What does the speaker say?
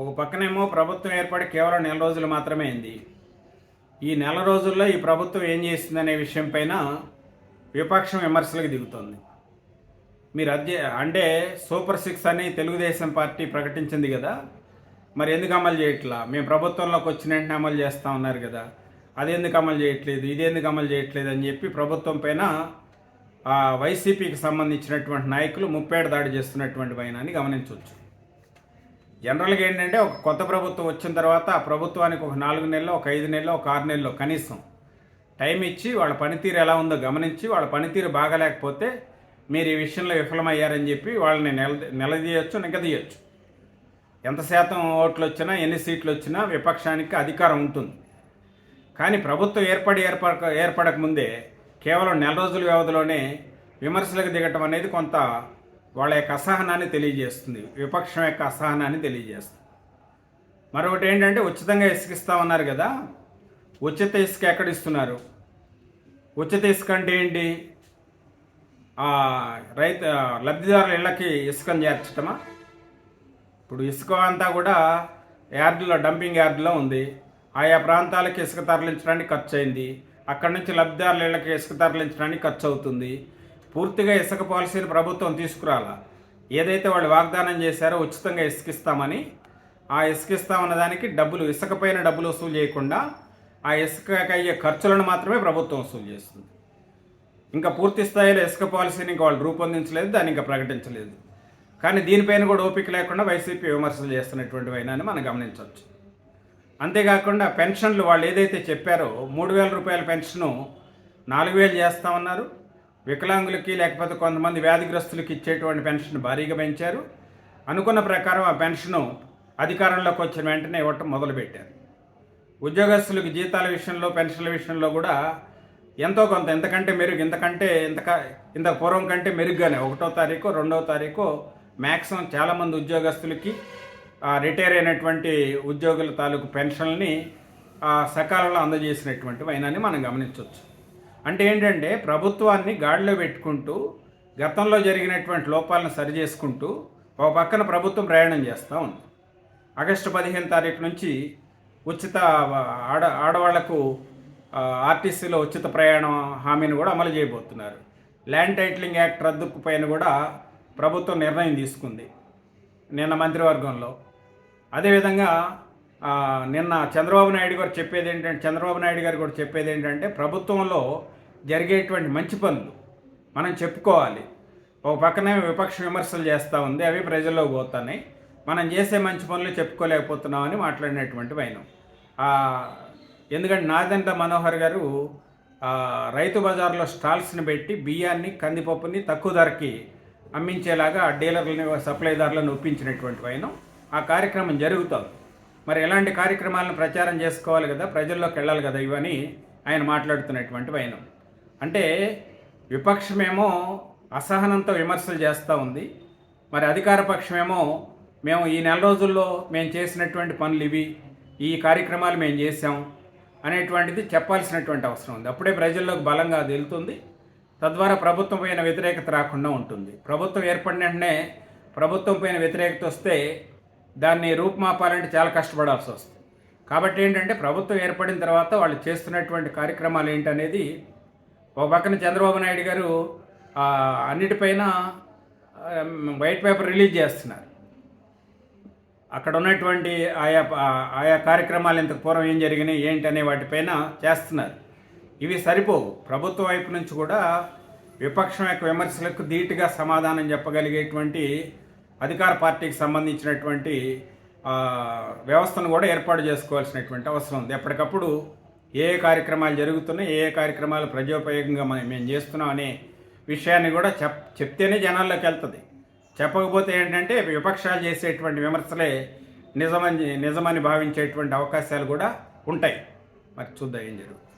ఒక పక్కనేమో ప్రభుత్వం ఏర్పడి కేవలం నెల రోజులు మాత్రమే అయింది. ఈ నెల రోజుల్లో ఈ ప్రభుత్వం ఏం చేసిందనే విషయం పైన విపక్షం విమర్శలకు దిగుతోంది. మీరు అదే అంటే సూపర్ సిక్స్ అని తెలుగుదేశం పార్టీ ప్రకటించింది కదా మరి ఎందుకు అమలు చేయట్లా? మేము ప్రభుత్వంలోకి వచ్చిన వెంటనే అమలు చేస్తా ఉన్నారు కదా అది ఎందుకు అమలు చేయట్లేదు ఇది ఎందుకు అమలు చేయట్లేదు అని చెప్పి ప్రభుత్వం పైన వైసీపీకి సంబంధించినటువంటి నాయకులు ముప్పేడు దాడి చేస్తున్నటువంటి పైన అని గమనించవచ్చు. జనరల్గా ఏంటంటే ఒక కొత్త ప్రభుత్వం వచ్చిన తర్వాత ఆ ప్రభుత్వానికి ఒక నాలుగు నెలలు ఒక ఐదు నెలలు ఒక ఆరు నెలలో కనీసం టైం ఇచ్చి వాళ్ళ పనితీరు ఎలా ఉందో గమనించి వాళ్ళ పనితీరు బాగాలేకపోతే మీరు ఈ విషయంలో విఫలమయ్యారని చెప్పి వాళ్ళని నిల నిలదీయచ్చు నిగదీయచ్చు ఎంత శాతం ఓట్లు వచ్చినా ఎన్ని సీట్లు వచ్చినా విపక్షానికి అధికారం ఉంటుంది. కానీ ప్రభుత్వం ఏర్పడి ఏర్పడక ముందే కేవలం నెల రోజుల వ్యవధిలోనే విమర్శలకు దిగటం అనేది కొంత వాళ్ళ యొక్క అసహనాన్ని తెలియజేస్తుంది విపక్షం యొక్క అసహనాన్ని తెలియజేస్తుంది. మరొకటి ఏంటంటే ఉచితంగా ఇసుకిస్తా ఉన్నారు కదా ఉచిత ఇసుక ఎక్కడ ఇస్తున్నారు? ఉచిత ఇసుక అంటే ఏంటి? రైతు లబ్ధిదారుల ఇళ్ళకి ఇసుకను చేర్చటమా? ఇప్పుడు ఇసుక అంతా కూడా యార్డులో డంపింగ్ యార్డులో ఉంది. ఆయా ప్రాంతాలకు ఇసుక తరలించడానికి ఖర్చు అయింది అక్కడి నుంచి లబ్ధిదారుల ఇళ్ళకి ఇసుక తరలించడానికి ఖర్చు అవుతుంది పూర్తిగా ఇసుక పాలసీని ప్రభుత్వం తీసుకురాలా. ఏదైతే వాళ్ళు వాగ్దానం చేశారో ఉచితంగా ఇసుకిస్తామని ఆ ఇసుకిస్తామన్న దానికి డబ్బులు ఇసుకపైన డబ్బులు వసూలు చేయకుండా ఆ ఇసుక అయ్యే ఖర్చులను మాత్రమే ప్రభుత్వం వసూలు చేస్తుంది. ఇంకా పూర్తి స్థాయిలో ఇసుక పాలసీని ఇంకా వాళ్ళు రూపొందించలేదు దాన్ని ఇంకా ప్రకటించలేదు. కానీ దీనిపైన కూడా ఓపిక లేకుండా వైసీపీ విమర్శలు చేస్తున్నటువంటి వైనాన్ని మనం గమనించవచ్చు. అంతేకాకుండా పెన్షన్లు వాళ్ళు ఏదైతే చెప్పారో మూడు వేల రూపాయల పెన్షను నాలుగు వేలు చేస్తామన్నారు. వికలాంగులకి లేకపోతే కొంతమంది వ్యాధిగ్రస్తులకి ఇచ్చేటువంటి పెన్షన్ భారీగా పెంచారు. అనుకున్న ప్రకారం ఆ పెన్షను అధికారంలోకి వచ్చిన వెంటనే ఇవ్వటం మొదలుపెట్టారు. ఉద్యోగస్తులకు జీతాల విషయంలో పెన్షన్ల విషయంలో కూడా ఎంతో కొంత ఎంతకంటే మెరుగు ఇంతకంటే ఇంతక ఇంత పూర్వం కంటే మెరుగ్గానే. ఒకటో తారీఖు రెండవ తారీఖు మ్యాక్సిమం చాలామంది ఉద్యోగస్తులకి రిటైర్ అయినటువంటి ఉద్యోగుల తాలూకు పెన్షన్ని ఆ, సకాలంలో అందజేసినటువంటి వైనాన్ని మనం గమనించవచ్చు. అంటే ఏంటంటే ప్రభుత్వాన్ని గాడిలో పెట్టుకుంటూ గతంలో జరిగినటువంటి లోపాలను సరిచేసుకుంటూ ఒక పక్కన ప్రభుత్వం ప్రయాణం చేస్తూ ఉంది. ఆగస్టు పదిహేను తారీఖు నుంచి ఉచిత ఆడ ఆడవాళ్ళకు ఆర్టీసీలో ఉచిత ప్రయాణం హామీని కూడా అమలు చేయబోతున్నారు. ల్యాండ్ టైటిలింగ్ యాక్ట్ రద్దుకు పైన కూడా ప్రభుత్వం నిర్ణయం తీసుకుంది నిన్న మంత్రివర్గంలో. అదేవిధంగా నిన్న చంద్రబాబు నాయుడు గారు చెప్పేది ఏంటంటే చంద్రబాబు నాయుడు గారు కూడా చెప్పేది ఏంటంటే ప్రభుత్వంలో జరిగేటువంటి మంచి పనులు మనం చెప్పుకోవాలి. ఒక పక్కనే విపక్ష విమర్శలు చేస్తూ ఉంది అవి ప్రజల్లోకి పోతున్నాయి. మనం చేసే మంచి పనులు చెప్పుకోలేకపోతున్నామని మాట్లాడినటువంటి వైనం. ఎందుకంటే నాదంట మనోహర్ గారు రైతు బజార్లో స్టాల్స్ని పెట్టి బియ్యాన్ని కందిపప్పుని తక్కువ ధరకి అమ్మించేలాగా డీలర్లని సప్లైదారులను ఒప్పించినటువంటి వైనం. ఆ కార్యక్రమం జరుగుతుంది. మరి ఎలాంటి కార్యక్రమాలను ప్రచారం చేసుకోవాలి కదా ప్రజల్లోకి వెళ్ళాలి కదా ఇవని ఆయన మాట్లాడుతున్నటువంటి వైనం. అంటే విపక్షమేమో అసహనంతో విమర్శలు చేస్తూ ఉంది. మరి అధికార పక్షమేమో మేము ఈ నెల రోజుల్లో మేము చేసినటువంటి పనులు ఇవి ఈ కార్యక్రమాలు మేము చేసాం అనేటువంటిది చెప్పాల్సినటువంటి అవసరం ఉంది. అప్పుడే ప్రజల్లోకి బలంగా అది వెళ్తుంది. తద్వారా ప్రభుత్వం పైన వ్యతిరేకత రాకుండా ఉంటుంది. ప్రభుత్వం ఏర్పడిన వెంటనే ప్రభుత్వం పైన వ్యతిరేకత వస్తే దాన్ని రూపుమాపాలంటే చాలా కష్టపడాల్సి వస్తుంది. కాబట్టి ఏంటంటే ప్రభుత్వం ఏర్పడిన తర్వాత వాళ్ళు చేస్తున్నటువంటి కార్యక్రమాలు ఏంటనేది ఒక పక్కన చంద్రబాబు నాయుడు గారు అన్నిటిపైన వైట్ పేపర్ రిలీజ్ చేస్తున్నారు. అక్కడ ఉన్నటువంటి ఆయా ఆయా కార్యక్రమాలు ఇంతకు పూర్వం ఏం జరిగినాయి ఏంటి అనే వాటిపైన చేస్తున్నారు. ఇవి సరిపోవు. ప్రభుత్వ వైపు నుంచి కూడా విపక్షం యొక్క విమర్శలకు ధీటుగా సమాధానం చెప్పగలిగేటువంటి అధికార పార్టీకి సంబంధించినటువంటి వ్యవస్థను కూడా ఏర్పాటు చేసుకోవాల్సినటువంటి అవసరం ఉంది. ఎప్పటికప్పుడు ఏ ఏ కార్యక్రమాలు జరుగుతున్నాయి ఏ ఏ కార్యక్రమాలు ప్రజోపయోగంగా మనం మేము చేస్తున్నాం అనే విషయాన్ని కూడా చెప్ చెప్తేనే జనాల్లోకి వెళ్తుంది. చెప్పకపోతే ఏంటంటే విపక్షాలు చేసేటువంటి విమర్శలే నిజమని నిజమని భావించేటువంటి అవకాశాలు కూడా ఉంటాయి. మరి చూద్దాం ఏం జరుగుతుంది.